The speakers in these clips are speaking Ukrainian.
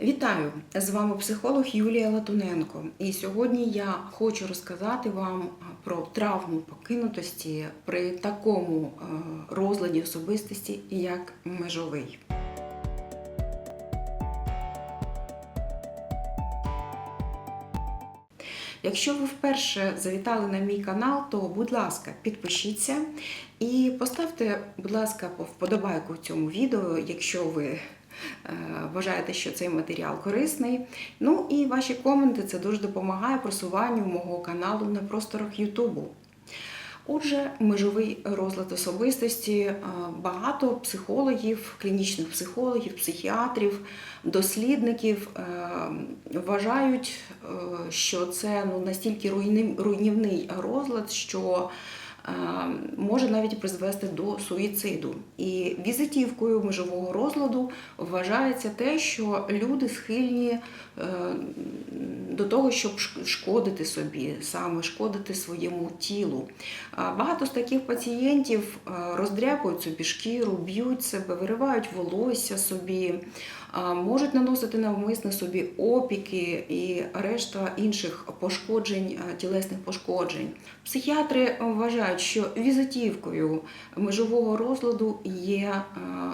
Вітаю! З вами психолог Юлія Латуненко. І сьогодні я хочу розказати вам про травму покинутості при такому е, розладі особистості, як межовий. Якщо ви вперше завітали на мій канал, то будь ласка, підпишіться і поставте, будь ласка, вподобайку цьому відео, якщо ви вважаєте, що цей матеріал корисний. Ну і ваші коменти це дуже допомагає просуванню мого каналу на просторах Ютубу. Отже, межовий розлад особистості е, багато психологів, клінічних психологів, психіатрів, дослідників е, вважають, е, що це ну, настільки руйнівний розлад, що е, може навіть призвести до суїциду. І візитівкою межового розладу вважається те, що люди схильні е, до того, щоб шкодити собі, саме шкодити своєму тілу. Багато з таких пацієнтів е, роздряпують собі шкіру, б'ють себе, виривають волосся собі, можуть наносити навмисно собі опіки і решта інших пошкоджень, тілесних пошкоджень. Психіатри вважають, що візитівкою межового розладу є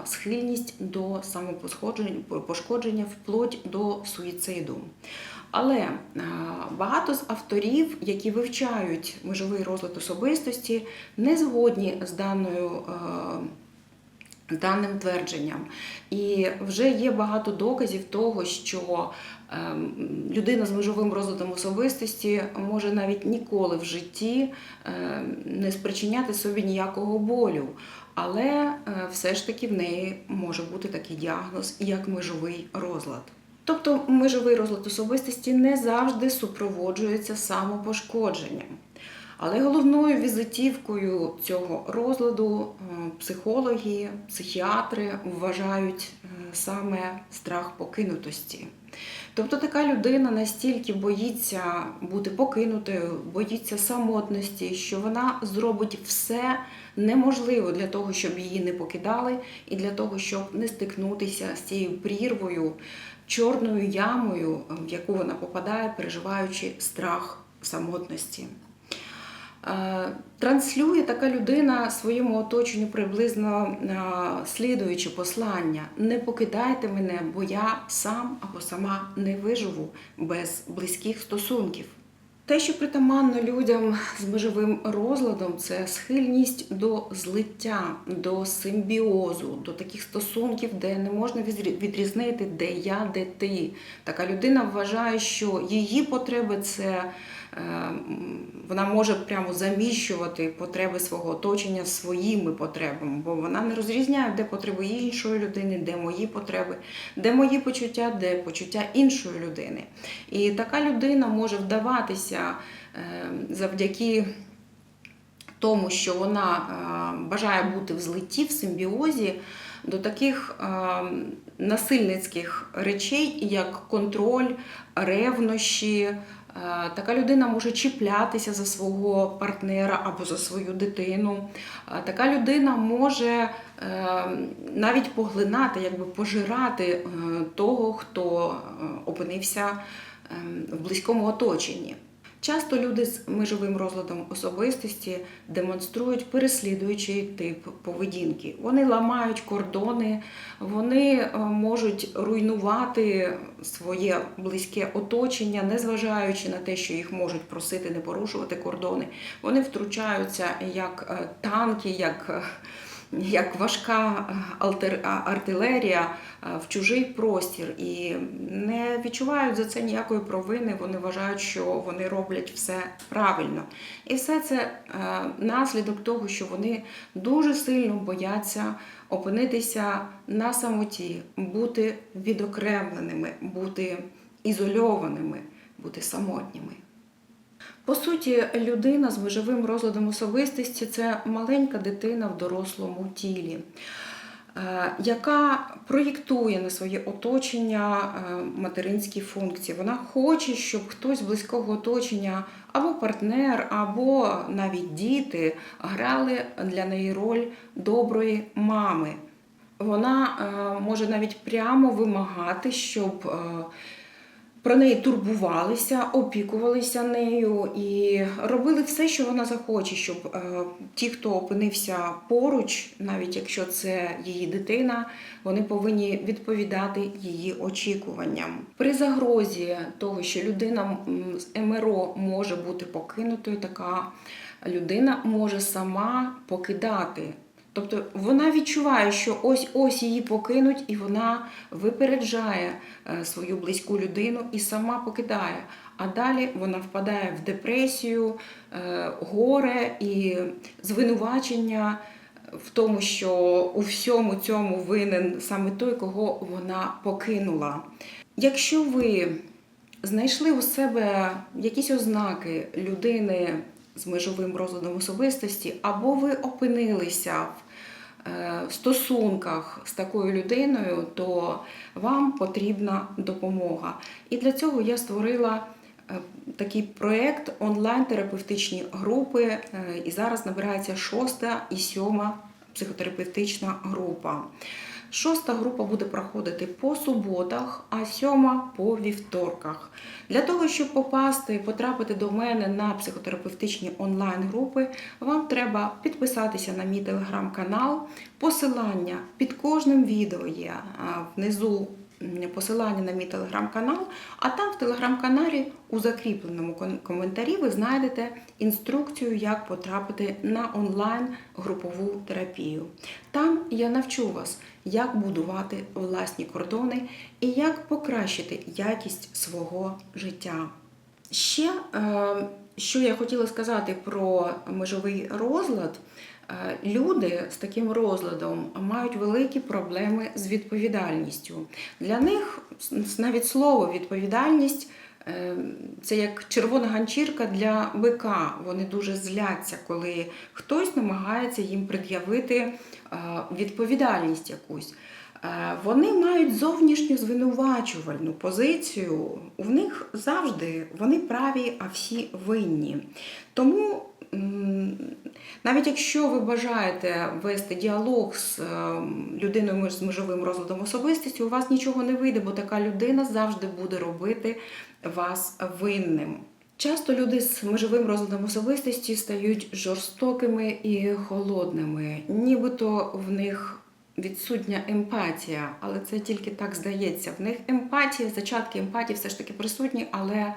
схильність до самопошкоджень- пошкодження вплоть до суїциду. Але багато з авторів, які вивчають межовий розлад особистості, не згодні з даною. Даним твердженням, і вже є багато доказів того, що ем, людина з межовим розладом особистості може навіть ніколи в житті ем, не спричиняти собі ніякого болю, але е, все ж таки в неї може бути такий діагноз, як межовий розлад. Тобто межовий розлад особистості не завжди супроводжується самопошкодженням. Але головною візитівкою цього розладу е, психологи, психіатри вважають е, саме страх покинутості. Тобто така людина настільки боїться бути покинутою, боїться самотності, що вона зробить все неможливе для того, щоб її не покидали, і для того, щоб не стикнутися з цією прірвою, чорною ямою, в яку вона попадає, переживаючи страх самотності. Е, Транслює така людина своєму оточенню приблизно е, слідуючи послання: не покидайте мене, бо я сам або сама не виживу без близьких стосунків. Те, що притаманно людям з межовим розладом, це схильність до злиття, до симбіозу, до таких стосунків, де не можна відрізнити, де я, де ти. Така людина вважає, що її потреби це вона може прямо заміщувати потреби свого оточення своїми потребами, бо вона не розрізняє, де потреби іншої людини, де мої потреби, де мої почуття, де почуття іншої людини. І така людина може вдаватися е, завдяки тому, що вона е, бажає бути в злитті, в симбіозі до таких е, насильницьких речей, як контроль, ревнощі. Е, Така людина може чіплятися за свого партнера або за свою дитину. Е, Така людина може е, навіть поглинати, якби пожирати того, хто опинився е, в близькому оточенні. Часто люди з межовим розладом особистості демонструють переслідуючий тип поведінки. Вони ламають кордони, вони е, можуть руйнувати своє близьке оточення, незважаючи на те, що їх можуть просити не порушувати кордони. Вони втручаються як е, танки, як е, як важка а- артилерія е, в чужий простір і не відчувають за це ніякої провини. Вони вважають, що вони роблять все правильно. І все це е, наслідок того, що вони дуже сильно бояться опинитися на самоті, бути відокремленими, бути ізольованими, бути самотніми. По суті, людина з межовим розладом особистості це маленька дитина в дорослому тілі, е, яка проєктує на своє оточення е, материнські функції. Вона хоче, щоб хтось з близького оточення, або партнер, або навіть діти грали для неї роль доброї мами. Вона е, може навіть прямо вимагати, щоб про неї турбувалися, опікувалися нею і робили все, що вона захоче, щоб е, ті, хто опинився поруч, навіть якщо це її дитина, вони повинні відповідати її очікуванням. При загрозі того, що людина з МРО може бути покинутою, така людина може сама покидати. Тобто вона відчуває, що ось ось її покинуть, і вона випереджає е, свою близьку людину і сама покидає. А далі вона впадає в депресію, е, горе і звинувачення в тому, що у всьому цьому винен саме той, кого вона покинула. Якщо ви знайшли у себе якісь ознаки людини з межовим розладом особистості, або ви опинилися в е, стосунках з такою людиною, то вам потрібна допомога. І для цього я створила е, такий проєкт онлайн-терапевтичні групи. е, І зараз набирається шоста і сьома психотерапевтична група. Шоста група буде проходити по суботах, а сьома по вівторках. Для того, щоб попасти, потрапити до мене на психотерапевтичні онлайн-групи, вам треба підписатися на мій телеграм-канал. Посилання під кожним відео є внизу посилання на мій телеграм-канал, а там в телеграм-каналі у закріпленому коментарі ви знайдете інструкцію, як потрапити на онлайн-групову терапію. Там я навчу вас, як будувати власні кордони і як покращити якість свого життя. Ще, е, що я хотіла сказати про межовий розлад. Е, Люди з таким розладом мають великі проблеми з відповідальністю. Для них навіть слово відповідальність е, це як червона ганчірка для бика. Вони дуже зляться, коли хтось намагається їм пред'явити е, відповідальність якусь. Е, Вони мають зовнішню звинувачувальну позицію. У них завжди вони праві, а всі винні. Тому навіть якщо ви бажаєте вести діалог з е, людиною з межовим розладом особистості, у вас нічого не вийде, бо така людина завжди буде робити вас винним. Часто люди з межовим розладом особистості стають жорстокими і холодними, нібито в них відсутня емпатія, але це тільки так здається. В них емпатія, зачатки емпатії все ж таки присутні, але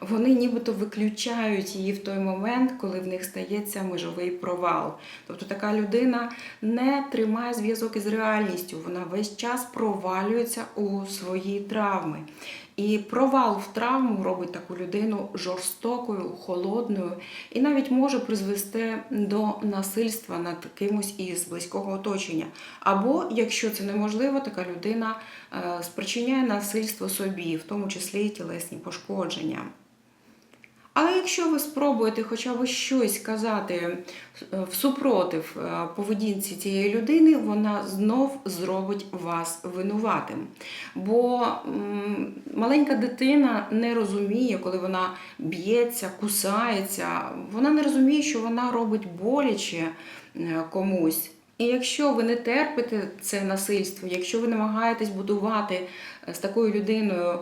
вони нібито виключають її в той момент, коли в них стається межовий провал. Тобто така людина не тримає зв'язок із реальністю, вона весь час провалюється у свої травми. І провал в травму робить таку людину жорстокою, холодною і навіть може призвести до насильства над кимось із близького оточення. Або, якщо це неможливо, така людина е, спричиняє насильство собі, в тому числі і тілесні пошкодження. Але якщо ви спробуєте хоча б щось сказати е, всупротив е, поведінці цієї людини, вона знов зробить вас винуватим. Бо маленька дитина не розуміє, коли вона б'ється, кусається, вона не розуміє, що вона робить боляче е, комусь. І якщо ви не терпите це насильство, якщо ви намагаєтесь будувати з такою людиною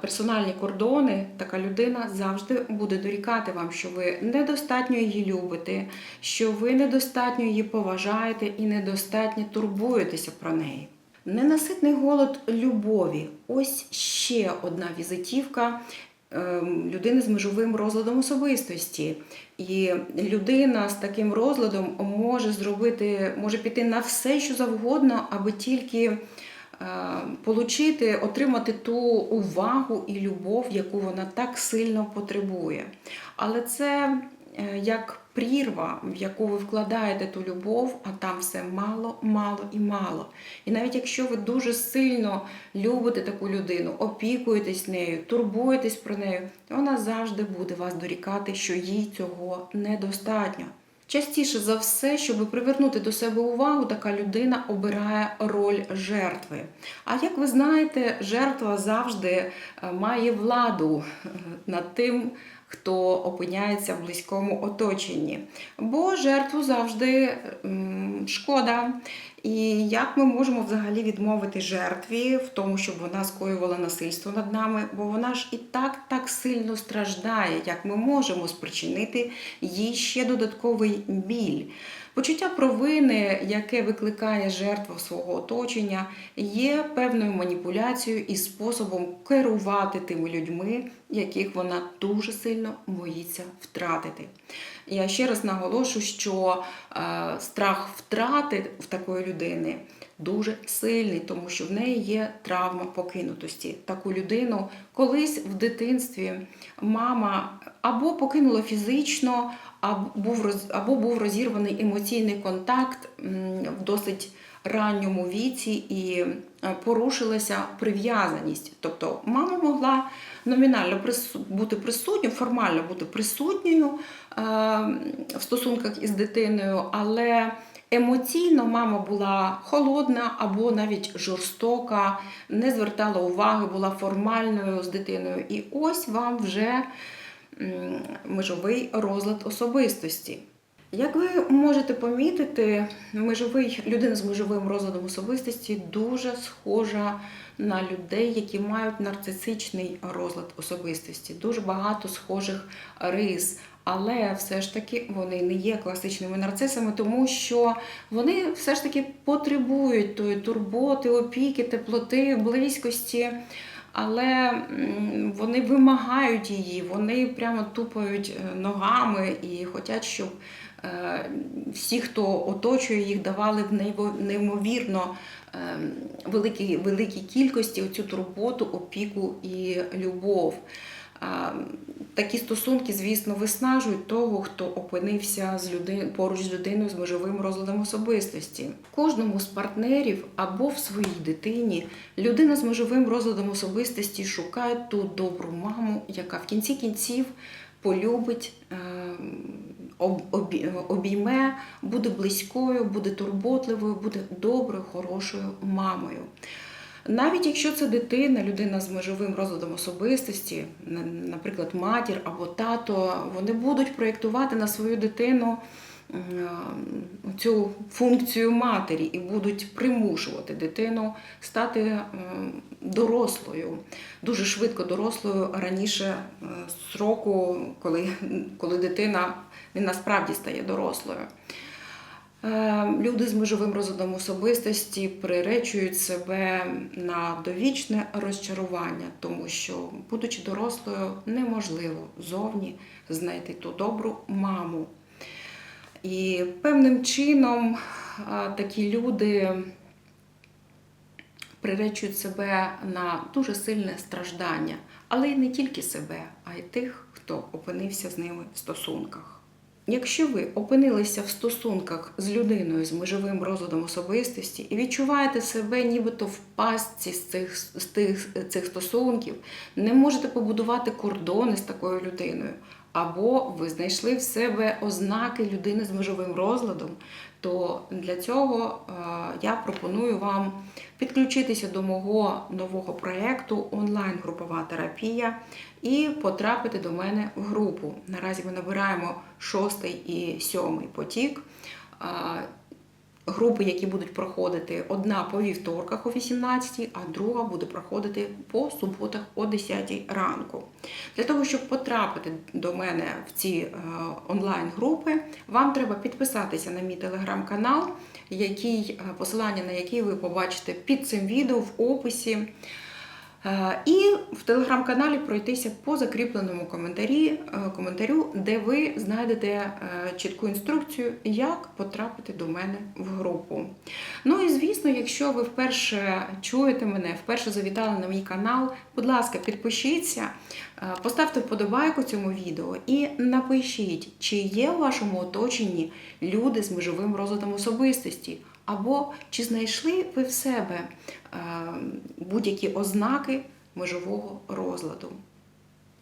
персональні кордони, така людина завжди буде дорікати вам, що ви недостатньо її любите, що ви недостатньо її поважаєте і недостатньо турбуєтеся про неї. Ненаситний голод любові ось ще одна візитівка ем, людини з межовим розладом особистості. І людина з таким розладом може зробити, може піти на все, що завгодно, аби тільки е, получити, отримати ту увагу і любов, яку вона так сильно потребує. Але це е, як прірва, в яку ви вкладаєте ту любов, а там все мало, мало і мало. І навіть якщо ви дуже сильно любите таку людину, опікуєтесь нею, турбуєтесь про нею, вона завжди буде вас дорікати, що їй цього недостатньо. Частіше за все, щоб привернути до себе увагу, така людина обирає роль жертви. А як ви знаєте, жертва завжди е, має владу е, над тим, хто опиняється в близькому оточенні. Бо жертву завжди шкода. І як ми можемо взагалі відмовити жертві в тому, щоб вона скоювала насильство над нами, бо вона ж і так так сильно страждає, як ми можемо спричинити їй ще додатковий біль. Почуття провини, яке викликає жертва свого оточення, є певною маніпуляцією і способом керувати тими людьми, яких вона дуже сильно боїться втратити. Я ще раз наголошу, що е, страх втрати в такої людини дуже сильний, тому що в неї є травма покинутості. Таку людину колись в дитинстві мама або покинула фізично, або був або був розірваний емоційний контакт в досить ранньому віці і е, порушилася прив'язаність. Тобто мама могла номінально бути присутньою, формально бути присутньою е, в стосунках із дитиною, але емоційно мама була холодна або навіть жорстока, не звертала уваги, була формальною з дитиною. І ось вам вже межовий розлад особистості. Як ви можете помітити, межовий людина з межовим розладом особистості дуже схожа на людей, які мають нарцисичний розлад особистості. Дуже багато схожих рис. Але все ж таки вони не є класичними нарцисами, тому що вони все ж таки потребують тої турботи, опіки, теплоти, близькості. Але вони вимагають її, вони прямо тупають е, ногами і хочуть, щоб е, всі, хто оточує їх, давали в неймовірно е, великій, великій кількості цю турботу, опіку і любов. Такі стосунки, звісно, виснажують того, хто опинився з люди... поруч з людиною з межовим розладом особистості. Кожному з партнерів або в своїй дитині людина з межовим розладом особистості шукає ту добру маму, яка в кінці кінців полюбить, е, об- обі- обійме, буде близькою, буде турботливою, буде доброю, хорошою мамою. Навіть якщо це дитина, людина з межовим розладом особистості, наприклад, матір або тато, вони будуть проєктувати на свою дитину цю функцію матері і будуть примушувати дитину стати дорослою, дуже швидко дорослою раніше е, сроку, коли, коли дитина не насправді стає дорослою. Е, Люди з межовим розладом особистості приречують себе на довічне розчарування, тому що, будучи дорослою, неможливо зовні знайти ту добру маму. І певним чином е, такі люди приречують себе на дуже сильне страждання, але й не тільки себе, а й тих, хто опинився з ними в стосунках. Якщо ви опинилися в стосунках з людиною з межовим розладом особистості і відчуваєте себе нібито в пастці з цих, з тих, цих стосунків, не можете побудувати кордони з такою людиною, або ви знайшли в себе ознаки людини з межовим розладом, то для цього е, я пропоную вам підключитися до мого нового проєкту онлайн-групова терапія і потрапити до мене в групу. Наразі ми набираємо шостий і сьомий потік. Групи, які будуть проходити одна по вівторках о 18, а друга буде проходити по суботах о 10 ранку. Для того, щоб потрапити до мене в ці е, онлайн-групи, вам треба підписатися на мій телеграм-канал, який, е, посилання на який ви побачите під цим відео в описі. Е, І в телеграм-каналі пройтися по закріпленому коментарі, е, коментарю, де ви знайдете е, чітку інструкцію, як потрапити до мене в групу. Ну і звісно, якщо ви вперше чуєте мене, вперше завітали на мій канал, будь ласка, підпишіться, поставте вподобайку цьому відео і напишіть, чи є у вашому оточенні люди з межовим розладом особистості. Або чи знайшли ви в себе е, будь-які ознаки межового розладу?